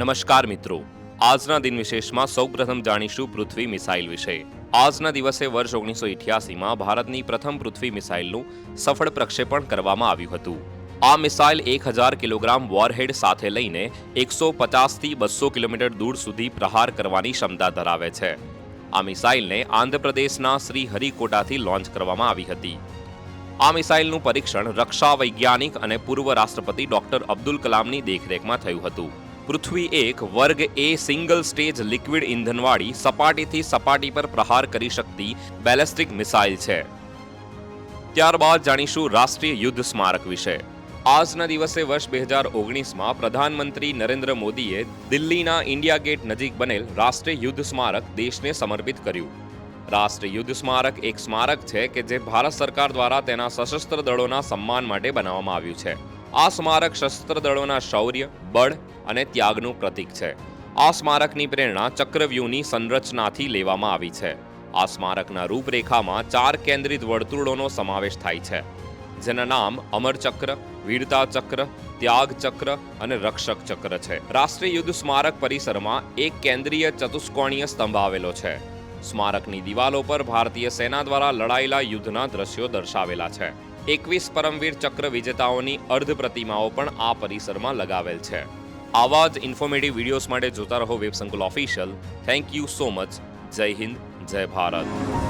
નમસ્કાર મિત્રો. આજના દિન વિશેષમાં સૌપ્રથમ જાણીશું પૃથ્વી મિસાઇલ વિશે. આજના દિવસે વર્ષ ઓગણીસો ઇઠ્યાસીમાં ભારતની પ્રથમ પૃથ્વી મિસાઇલનું સફળ પ્રક્ષેપણ કરવામાં આવ્યું હતું. આ મિસાઇલ એક હજાર કિલોગ્રામ વોરહેડ સાથે લઈને એકસો પચાસથી બસો કિલોમીટર દૂર સુધી પ્રહાર કરવાની ક્ષમતા ધરાવે છે. આ મિસાઇલને આંધ્રપ્રદેશના શ્રી હરિકોટાથી લોન્ચ કરવામાં આવી હતી. આ મિસાઇલનું પરીક્ષણ રક્ષા વૈજ્ઞાનિક અને પૂર્વ રાષ્ટ્રપતિ ડોક્ટર અબ્દુલ કલામની દેખરેખમાં થયું હતું. પૃથ્વી એક વર્ગ એ સિંગલ સ્ટેજ લિક્વિડ ઇંધનવાળી સપાટીથી સપાટી પર પ્રહાર કરી શકતી બેલેસ્ટિક મિસાઇલ છે. ત્યારબાદ જાણીશું રાષ્ટ્રીય યુદ્ધ સ્મારક વિશે. આજના દિવસે વર્ષ બે હજાર ઓગણીસમાં પ્રધાનમંત્રી નરેન્દ્ર મોદીએ દિલ્હીના ઇન્ડિયા ગેટ નજીક બનેલ રાષ્ટ્રીય યુદ્ધ સ્મારક દેશને સમર્પિત કર્યું. રાષ્ટ્રીય યુદ્ધ સ્મારક એક સ્મારક છે કે જે ભારત સરકાર દ્વારા તેના સશસ્ત્ર દળોના સન્માન માટે બનાવવામાં આવ્યું છે. આ સ્મારક સશસ્ત્ર દળોના શૌર્ય, બળ અને ત્યાગનું પ્રતીક છે. આ સ્મારકની પ્રેરણા ચક્રવ્યૂહની સંરચનાથી લેવામાં આવી છે. આ સ્મારકના રૂપરેખામાં ચાર કેન્દ્રિત વર્તુળોનો સમાવેશ થાય છે. જેના નામ અમર ચક્ર, વીરતા ચક્ર, ત્યાગ ચક્ર અને રક્ષક ચક્ર છે. રાષ્ટ્રીય યુદ્ધ સ્મારક પરિસરમાં એક કેન્દ્રીય ચતુષ્કોણીય સ્તંભ આવેલો છે. સ્મારકની દિવાલો પર ભારતીય સેના દ્વારા લડાયેલા યુદ્ધના દ્રશ્યો દર્શાવેલા છે. એકવીસ પરમવીર ચક્ર વિજેતાઓની અર્ધ પ્રતિમાઓ પણ આ પરિસરમાં લગાવેલ છે. આવા જ ઇન્ફોર્મેટિવ વિડીયોઝ માટે જોતા રહો web Sankul official. Thank you so much જય હિન્દ, જય ભારત.